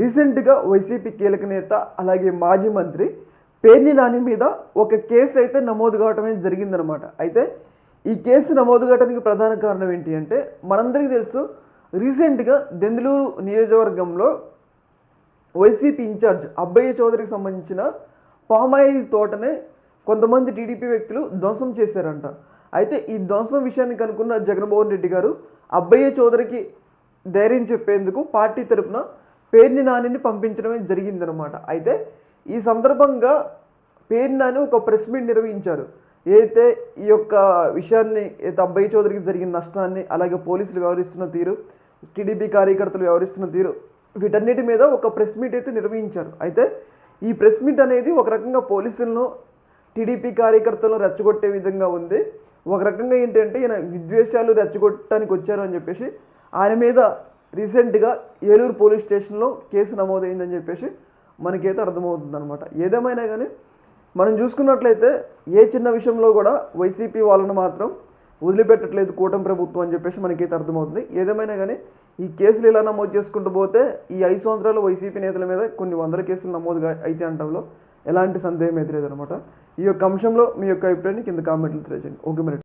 రీసెంట్గా వైసీపీ కీలక నేత అలాగే మాజీ మంత్రి పేర్ని నాని మీద ఒక కేసు అయితే నమోదు కావటం అనేది జరిగిందనమాట అయితే ఈ కేసు నమోదు కావడానికి ప్రధాన కారణం ఏంటి అంటే మనందరికీ తెలుసు రీసెంట్గా దెందులూరు నియోజకవర్గంలో వైసీపీ ఇన్ఛార్జ్ అబ్బయ్య చౌదరికి సంబంధించిన పామాయిల్ తోటనే కొంతమంది టీడీపీ వ్యక్తులు ధ్వంసం చేశారంట. అయితే ఈ ధ్వంసం విషయాన్ని కనుక్కున్న జగన్మోహన్ రెడ్డి గారు అబ్బయ్య చౌదరికి ధైర్యం చెప్పేందుకు పార్టీ తరపున పేర్ని నానిని పంపించడమే జరిగిందనమాట అయితే ఈ సందర్భంగా పేర్ని నాని ఒక ప్రెస్ మీట్ నిర్వహించారు. ఏదైతే ఈ యొక్క విషయాన్ని అయితే అబ్బయ్య చౌదరికి జరిగిన నష్టాన్ని అలాగే పోలీసులు వ్యవహరిస్తున్న తీరు టీడీపీ కార్యకర్తలు వ్యవహరిస్తున్న తీరు వీటన్నిటి మీద ఒక ప్రెస్ మీట్ అయితే నిర్వహించారు. అయితే ఈ ప్రెస్ మీట్ అనేది ఒక రకంగా పోలీసులను టీడీపీ కార్యకర్తలను రెచ్చగొట్టే విధంగా ఉంది. ఒక రకంగా ఏంటంటే ఈయన విద్వేషాలు రెచ్చగొట్టడానికి వచ్చారు అని చెప్పేసి ఆయన మీద రీసెంట్గా ఏలూరు పోలీస్ స్టేషన్లో కేసు నమోదైందని చెప్పేసి మనకైతే అర్థమవుతుంది అనమాట ఏదేమైనా కానీ మనం చూసుకున్నట్లయితే ఏ చిన్న విషయంలో కూడా వైసీపీ వాళ్ళను మాత్రం వదిలిపెట్టట్లేదు కూటమి ప్రభుత్వం అని చెప్పేసి మనకైతే అర్థమవుతుంది. ఏదేమైనా కానీ ఈ కేసులు ఇలా నమోదు చేసుకుంటూ పోతే ఈ ఐదు సంవత్సరాలు వైసీపీ నేతల మీద కొన్ని వందల కేసులు నమోదు అయితే అంటంలో ఎలాంటి సందేహం అయితే లేదనమాట ఈ యొక్క అంశంలో మీ యొక్క అభిప్రాయాన్ని కింద కామెంట్లు తెలియజేయండి. ఓకే మరి.